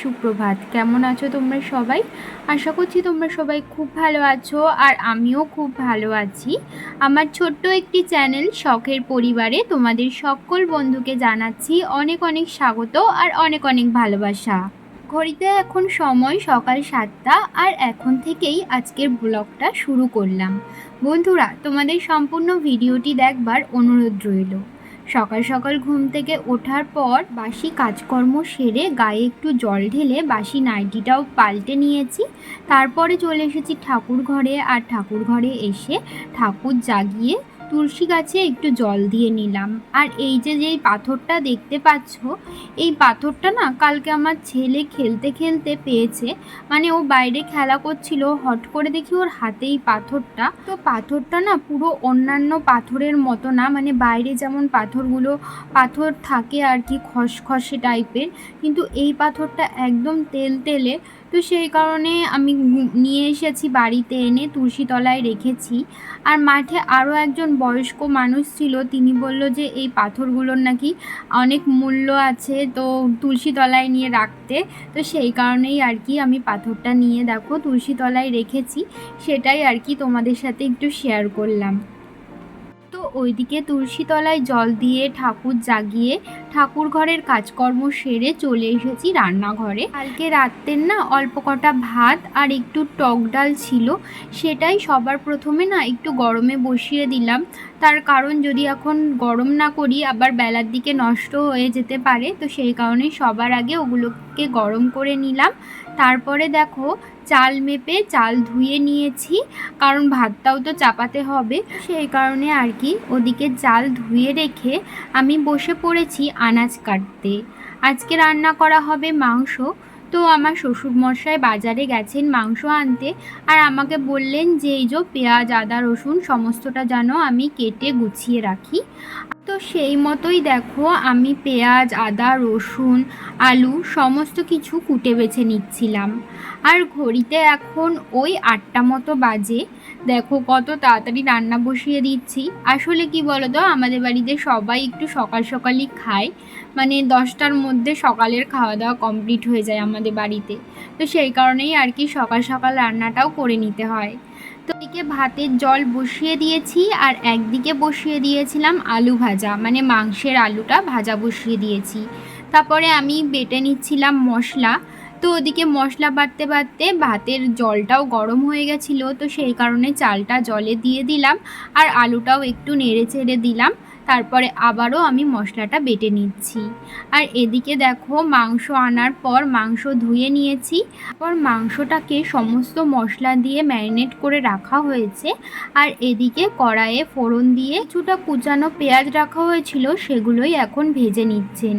সুপ্রভাত। কেমন আছো তোমরা সবাই? আশা করছি তোমরা সবাই খুব ভালো আছো আর আমিও খুব ভালো আছি। আমার ছোট্ট একটি চ্যানেল শখের পরিবারে তোমাদের সকল বন্ধুকে জানাচ্ছি অনেক অনেক স্বাগত আর অনেক অনেক ভালোবাসা। ঘড়িতে এখন সময় সকাল সাতটা আর এখন থেকেই আজকের ব্লগটা শুরু করলাম। বন্ধুরা, তোমাদের সম্পূর্ণ ভিডিওটি দেখবার অনুরোধ রইল। সকাল সকাল ঘুম থেকে ওঠার পর বাসি কাজকর্ম সেরে গায়ে একটু জল ঢেলে বাসি নাইটিটাও পাল্টে নিয়েছি। তারপরে চলে এসেছি ঠাকুর ঘরে আর ঠাকুর ঘরে এসে ঠাকুর জাগিয়ে তুলসী গাছে একটু জল দিয়ে নিলাম। আর এই যে যেই পাথরটা দেখতে পাচ্ছ, এই পাথরটা না কালকে আমার ছেলে খেলতে খেলতে পেয়েছে। মানে ও বাইরে খেলা করছিল, হট করে দেখি ওর হাতেই পাথরটা। তো পাথরটা না পুরো অন্যান্য পাথরের মতো না মানে বাইরে যেমন পাথরগুলো, পাথর থাকে আর কি খসখসে টাইপের কিন্তু এই পাথরটা একদম তেল তেলে তো সেই কারণে আমি নিয়ে এসেছি বাড়িতে এনে তুলসী তলায় রেখেছি। আর মাঠে আরও একজন বয়স্ক মানুষ ছিল, তিনি বলল যে এই পাথরগুলোর নাকি অনেক মূল্য আছে, তো তুলসী তলায় নিয়ে রাখতে। তো সেই কারণেই আর কি আমি পাথরটা নিয়ে দেখো তুলসী তলায় রেখেছি, সেটাই আর কি তোমাদের সাথে একটু শেয়ার করলাম। ওইদিকে তুলসী তলায় জল দিয়ে ঠাকুর জাগিয়ে ঠাকুর ঘরের কাজকর্ম সেরে চলে এসেছি রান্নাঘরে। কালকে রাত্রের না অল্প কটা ভাত আর একটু টক ডাল ছিল, সেটাই সবার প্রথমে না একটু গরমে বসিয়ে দিলাম। তার কারণ যদি এখন গরম না করি, আবার বেলার দিকে নষ্ট হয়ে যেতে পারে, তো সেই কারণে সবার আগে ওগুলোকে গরম করে নিলাম। তারপরে দেখো চাল মেপে চাল ধুয়ে নিয়েছি, কারণ ভাতটাও তো চাপাতে হবে। সেই কারণে আর কি ওদিকে চাল ধুয়ে রেখে আমি বসে পড়েছি আনাজ কাটতে। আজকে রান্না করা হবে মাংস। তো আমার শ্বশুরমশাই বাজারে গেছেন মাংস আনতে আর আমাকে বললেন যে, এই যে পেঁয়াজ, আদা, রসুন, সমস্তটা যেন আমি কেটে গুছিয়ে রাখি। তো সেই মতোই দেখো, আমি পেঁয়াজ, আদা, রসুন, আলু সমস্ত কিছু কুটে বেছে নিচ্ছিলাম। আর ঘড়িতে এখন ওই আটটা মতো বাজে। দেখো কত তাড়াতাড়ি রান্না বসিয়ে দিচ্ছি। আসলে কি বলো তো আমাদের বাড়িতে সবাই একটু সকাল সকালই খায়। মানে দশটার মধ্যে সকালের খাওয়া দাওয়া কমপ্লিট হয়ে যায় আমাদের বাড়িতে। তো সেই কারণেই আর কি সকাল সকাল রান্নাটাও করে নিতে হয়। তো এদিকে ভাতের জল বসিয়ে দিয়েছি আর একদিকে বসিয়ে দিয়েছিলাম আলু ভাজা মানে মাংসের আলুটা ভাজা বসিয়ে দিয়েছি। তারপরে আমি বেটে নিচ্ছিলাম মশলা। তো ওদিকে মশলা বাটতে বাড়তে ভাতের জলটাও গরম হয়ে গেছিল, তো সেই কারণে চালটা জলে দিয়ে দিলাম আর আলুটাও একটু নেড়ে চেড়ে দিলাম। তারপরে আবারও আমি মশলাটা বেটে নিচ্ছি। আর এদিকে দেখো মাংস আনার পর মাংস ধুয়ে নিয়েছি। পর মাংসটাকে সমস্ত মশলা দিয়ে ম্যারিনেট করে রাখা হয়েছে। আর এদিকে কড়াইয়ে ফোড়ন দিয়ে কিছুটা কুচানো পেঁয়াজ রাখা হয়েছিল, সেগুলোই এখন ভেজে নিচ্ছেন।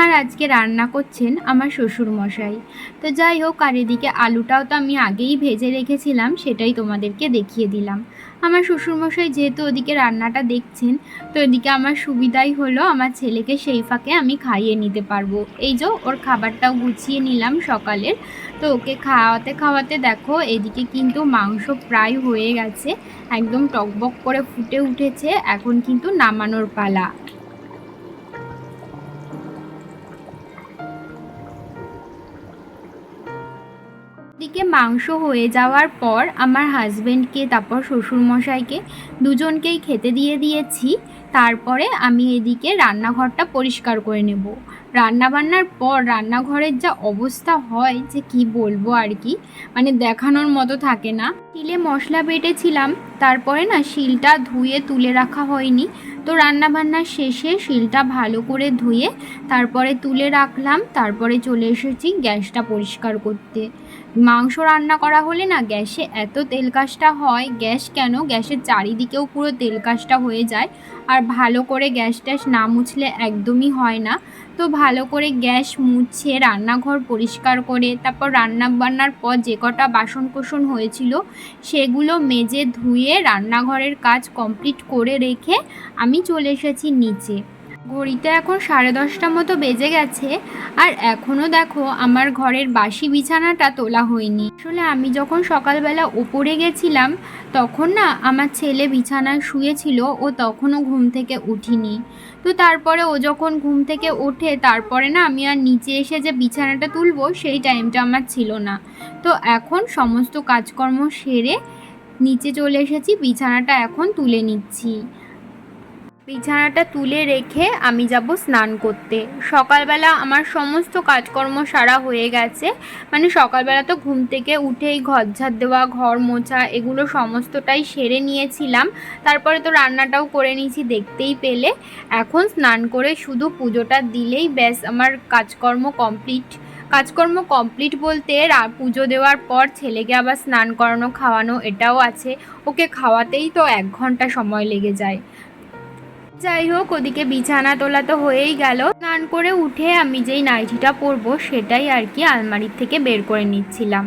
আর আজকে রান্না করছেন আমার শ্বশুর মশাই তো যাই হোক, আর এদিকে আলুটাও তো আমি আগেই ভেজে রেখেছিলাম, সেটাই তোমাদেরকে দেখিয়ে দিলাম। আমার শ্বশুরমশাই যেহেতু ওদিকে রান্নাটা দেখছেন, তো এদিকে আমার সুবিধাই হলো আমার ছেলেকে সেই ফাঁকে আমি খাইয়ে নিতে পারব। এই যে ওর খাবারটাও গুছিয়ে নিলাম সকালের। তো ওকে খাওয়াতে খাওয়াতে দেখো, এদিকে কিন্তু মাংস প্রায় হয়ে গেছে, একদম টকবক করে ফুটে উঠেছে, এখন কিন্তু নামানোর পালা। দিকে মাংস হয়ে যাওয়ার পর আমার হাজবেন্ডকে, তারপর শ্বশুরমশাইকে দুজনকেই খেতে দিয়ে দিয়েছি। তারপরে আমি এদিকে রান্নাঘরটা পরিষ্কার করে নেব। রান্নাবান্নার পর রান্নাঘরের যা অবস্থা হয় যে কি বলব আর কি মানে দেখানোর মতো থাকে না। শিলে মশলা বেটেছিলাম, তারপরে না শিলটা ধুয়ে তুলে রাখা হয়নি। তো রান্নাবান্না শেষে শিলটা ভালো করে ধুয়ে তারপরে তুলে রাখলাম। তারপরে চলে এসেছি গ্যাসটা পরিষ্কার করতে। মাংস রান্না করা হলে না গ্যাসে এত তেল কাজটা হয়, গ্যাস কেন? গ্যাসের চারিদিকেও পুরো তেল কাজটা হয়ে যায়। আর ভালো করে গ্যাস ট্যাস না মুছলে একদমই হয় না। তো ভালো করে গ্যাস মুছে রান্নাঘর পরিষ্কার করে, তারপর রান্না বান্নার পর যে কটা বাসন কোসন হয়েছিল, সেগুলো মেজে ধুয়ে রান্নাঘরের কাজ কমপ্লিট করে রেখে আমি চলে এসেছি নিচে। ঘড়িতে এখন সাড়ে দশটা মতো বেজে গেছে, আর এখনও দেখো আমার ঘরের বাসি বিছানাটা তোলা হয়নি। আসলে আমি যখন সকালবেলা ওপরে গেছিলাম তখন না আমার ছেলে বিছানায় শুয়েছিল, ও তখনও ঘুম থেকে উঠিনি। তো তারপরে ও যখন ঘুম থেকে ওঠে, তারপরে না আমি আর নিচে এসে যে বিছানাটা তুলবো, সেই টাইমটা আমার ছিল না। তো এখন সমস্ত কাজকর্ম সেরে নিচে চলে এসেছি, বিছানাটা এখন তুলে নিচ্ছি। বিছানাটা তুলে রেখে আমি যাব স্নান করতে। সকালবেলা আমার সমস্ত কাজকর্ম সারা হয়ে গেছে। মানে সকালবেলা তো ঘুম থেকে উঠেই ঘর ঝাড় দেওয়া, ঘর মোছা, এগুলো সমস্তটাই সেরে নিয়েছিলাম। তারপরে তো রান্নাটাও করে নিয়েছি, দেখতেই পেলে। এখন স্নান করে শুধু পুজোটা দিলেই ব্যাস, আমার কাজকর্ম কমপ্লিট। কাজকর্ম কমপ্লিট বলতে পুজো দেওয়ার পর ছেলেকে আবার স্নান করানো, খাওয়ানো, এটাও আছে। ওকে খাওয়াতেই তো এক ঘণ্টা সময় লেগে যায়। যাই হোক ওদিকে বিছানা তোলা তো হয়েই গেল। স্নান করে উঠে আমি যেই নাইটিটা পরবো, সেটাই আর কি আলমারির থেকে বের করে নিচ্ছিলাম।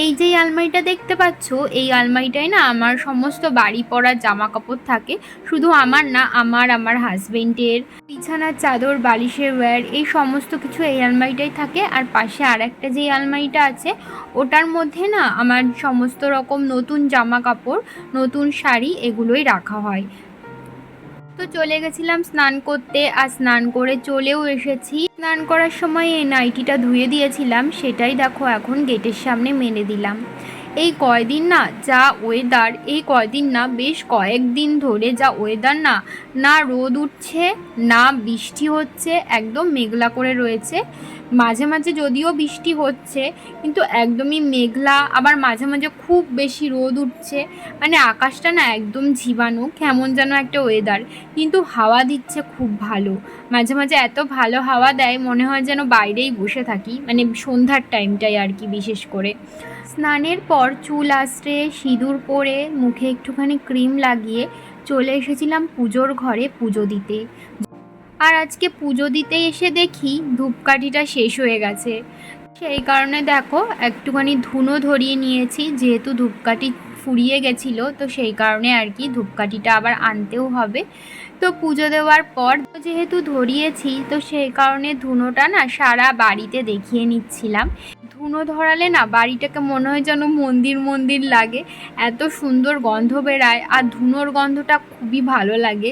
এই যেই আলমারিটা দেখতে পাচ্ছ, এই আলমারিটায় না আমার সমস্ত বাড়ি পরা জামা কাপড় থাকে। শুধু আমার না, আমার আমার হাজবেন্ডের। বিছানার চাদর, বালিশের ওয়্যার, এই সমস্ত কিছু এই আলমারিটাই থাকে। আর পাশে আর একটা যেই আলমারিটা আছে, ওটার মধ্যে না আমার সমস্ত রকম নতুন জামা কাপড় নতুন শাড়ি এগুলোই রাখা হয়। তো চলে গেছিলাম স্নান করতে আর স্নান করে চলেও এসেছি। স্নান করার সময় এই নাইটিটা ধুয়ে দিয়েছিলাম, সেটাই দেখো এখন গেটের সামনে মেনে দিলাম। এই কয়দিন না যা ওয়েদার এই কয়দিন না বেশ কয়েকদিন ধরে যা ওয়েদার না না রোদ উঠছে, না বৃষ্টি হচ্ছে, একদম মেঘলা করে রয়েছে। মাঝে মাঝে যদিও বৃষ্টি হচ্ছে, কিন্তু একদমই মেঘলা, আবার মাঝে মাঝে খুব বেশি রোদ উঠছে। মানে আকাশটা না একদম ঝিবানো কেমন যেন একটা ওয়েদার কিন্তু হাওয়া দিচ্ছে খুব ভালো। মাঝে মাঝে এত ভালো হাওয়া দেয়, মনে হয় যেন বাইরেই বসে থাকি মানে সন্ধ্যার টাইমটাই আর কি বিশেষ করে। স্নানের পর চুল আশ্রে সিঁদুর পরে মুখে একটুখানি ক্রিম লাগিয়ে চলে এসেছিলাম পুজোর ঘরে পুজো দিতে। আর আজকে পুজো দিতে এসে দেখি ধূপকাঠিটা শেষ হয়ে গেছে। সেই কারণে দেখো, একটুখানি ধুনো ধরিয়ে নিয়েছি, যেহেতু ধূপকাঠি ফুরিয়ে গেছিল, তো সেই কারণে আর কি ধূপকাঠিটা আবার আনতেও হবে। তো পুজো দেওয়ার পর যেহেতু ধরিয়েছি, তো সেই কারণে ধুনোটা না সারা বাড়িতে দেখিয়ে নিচ্ছিলাম। ধুনো ধরালে না বাড়িটাকে মনে হয় যেন মন্দির মন্দির লাগে, এত সুন্দর গন্ধ বেরায় আর ধুনোর গন্ধটা খুবই ভালো লাগে।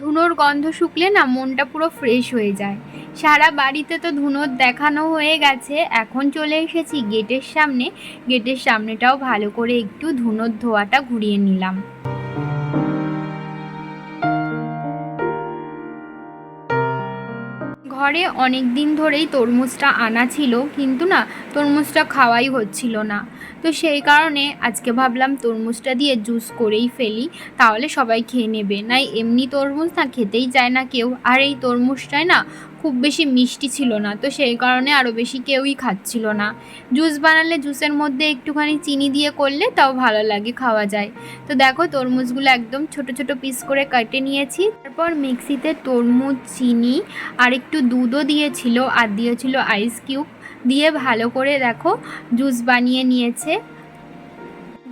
ধুনোর গন্ধ শুকলে না মনটা পুরো ফ্রেশ হয়ে যায়। সারা বাড়িতে তো ধুনোর দেখানো হয়ে গেছে, এখন চলে এসেছি গেটের সামনে। গেটের সামনেটাও ভালো করে একটু ধুনোর ধোয়াটা ঘুরিয়ে নিলাম। ঘরে অনেক দিন ধরেই তরমুজটা আনা ছিল, কিন্তু না, তরমুজটা খাওয়াই হচ্ছিল না। তো সেই কারণে আজকে ভাবলাম তরমুজটা দিয়ে জুস করেই ফেলি, তাহলে সবাই খেয়ে নেবে। না এমনি তরমুজ না খেতেই চায় না কেউ। আর এই তরমুজটায় না খুব বেশি মিষ্টি ছিল না, তো সেই কারণে আরও বেশি কেউই খাচ্ছিল না। জুস বানালে জুসের মধ্যে একটুখানি চিনি দিয়ে করলে তাও ভালো লাগে খাওয়া যায়। তো দেখো তরমুজগুলো একদম ছোট ছোট পিস করে কেটে নিয়েছি। তারপর মিক্সিতে তরমুজ, চিনি আর একটু দুধও দিয়েছিল, আর দিয়েছিল আইস কিউব দিয়ে ভালো করে দেখো জুস বানিয়ে নিয়েছে।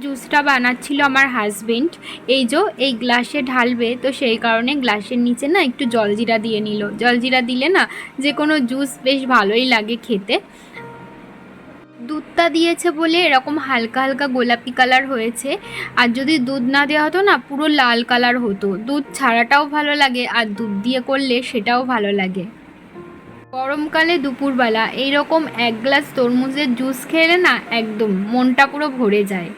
জুসটা বানাচ্ছিল আমার হাজবেন্ড। এই যে, এই গ্লাসে ঢালবে, তো সেই কারণে গ্লাসের নিচে না একটু জলজিরা দিয়ে নিল। জলজিরা দিলে না যে কোনো জুস বেশ ভালোই লাগে খেতে। দুধটা দিয়েছে বলে এরকম হালকা হালকা গোলাপি কালার হয়েছে। আর যদি দুধ না দেওয়া হতো না, পুরো লাল কালার হতো। দুধ ছাড়াটাও ভালো লাগে, আর দুধ দিয়ে করলে সেটাও ভালো লাগে। গরমকালে দুপুরবেলা এইরকম এক গ্লাস তরমুজের জুস খেলে না একদম মনটা পুরো ভরে যায়।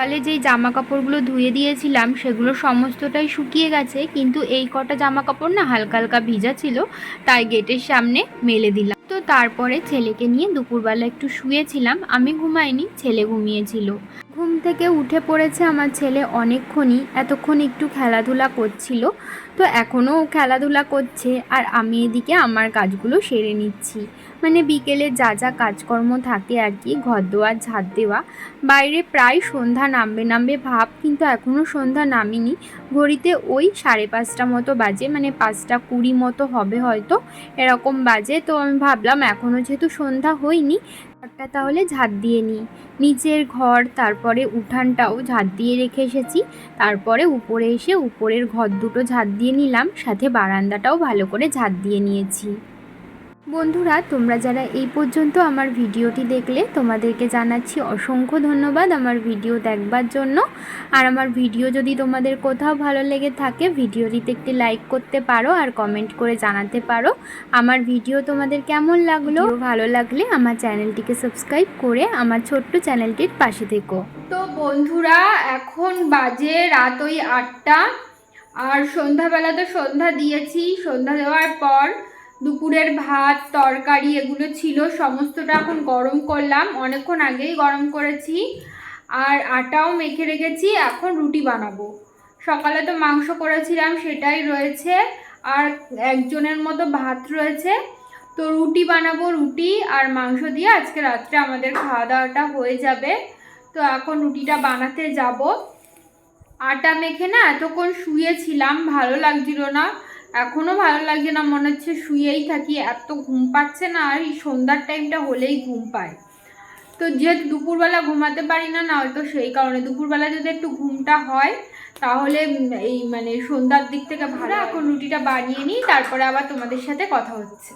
সকালে যেই জামা কাপড়গুলো ধুয়ে দিয়েছিলাম, সেগুলো সমস্তটাই শুকিয়ে গেছে, কিন্তু এই কটা জামা কাপড় না হালকা হালকা ভিজা ছিল, তাই গেটের সামনে মেলে দিলাম। তো তারপরে ছেলেকে নিয়ে দুপুরবেলা একটু শুয়েছিলাম, আমি ঘুমাইনি, ছেলে ঘুমিয়েছিল। ঘুম থেকে উঠে পড়েছে আমার ছেলে অনেকক্ষণই, এতক্ষণ একটু খেলাধুলা করছিল। তো এখনও খেলাধুলা করছে আর আমি এদিকে আমার কাজগুলো সেরে নিচ্ছি। মানে বিকেলে যা যা কাজকর্ম থাকে আর কি, ঘর দোয়ার ঝাড় দেওয়া। বাইরে প্রায় সন্ধ্যা নামবে নামবে ভাব, কিন্তু এখনও সন্ধ্যা নামিনি। ঘড়িতে ওই সাড়ে পাঁচটা মতো বাজে মানে পাঁচটা কুড়ি মতো হবে হয়তো, এরকম বাজে। তো আমি ভাবলাম এখনও যেহেতু সন্ধ্যা হয়নি ঘরটা তাহলে ঝাঁট দিয়ে নিই। নিচের ঘর, তারপরে উঠানটাও ঝাঁট দিয়ে রেখে এসেছি। তারপরে উপরে এসে উপরের ঘর দুটো ঝাঁট দিয়ে নিলাম, সাথে বারান্দাটাও ভালো করে ঝাঁট দিয়ে নিয়েছি। বন্ধুরা তোমরা যারা এই পর্যন্ত আমার ভিডিওটি দেখলে তোমাদেরকে জানাচ্ছি অসংখ্য ধন্যবাদ আমার ভিডিও দেখবার জন্য। আর আমার ভিডিও যদি তোমাদের কোথাও ভালো লেগে থাকে ভিডিওটিতে একটি লাইক করতে পারো আর কমেন্ট করে জানাতে পারো। আমার ভিডিও তোমাদের কেমন লাগল? ভালো লাগলে আমার চ্যানেলটিকে সাবস্ক্রাইব করে আমার ছোট্ট চ্যানেলটির পাশে থেকো। তো বন্ধুরা এখন বাজে রাত ওই আটটা। আর সন্ধ্যাবেলা তো সন্ধ্যা দিয়েছি। সন্ধ্যা দেওয়ার পর দুপুরের ভাত, তরকারি এগুলো ছিল, সমস্তটা এখন গরম করলাম। অনেকক্ষণ আগেই গরম করেছি। আর আটাও মেখে রেখেছি, এখন রুটি বানাবো। সকালে তো মাংস করেছিলাম, সেটাই রয়েছে। আর একজনের মতো ভাত রয়েছে। তো রুটি বানাবো, রুটি আর মাংস দিয়ে আজকে রাত্রে আমাদের খাওয়া দাওয়াটা হয়ে যাবে। তো এখন রুটিটা বানাতে যাব। আটা মেখে না এতক্ষণ শুয়েছিলাম, ভালো লাগছিল না। এখনও ভালো লাগছে না, মনে হচ্ছে শুয়েই থাকি, এত ঘুম পাচ্ছে না, আর এই সন্ধ্যার টাইমটা হলেই ঘুম পায়। তো যেহেতু দুপুরবেলা ঘুমাতে পারি না না হয়তো সেই কারণে। দুপুরবেলা যদি একটু ঘুমটা হয়, তাহলে এই মানে সন্ধ্যার দিক থেকে ভালো এখন রুটিটা বানিয়ে নিই, তারপরে আবার তোমাদের সাথে কথা হচ্ছে।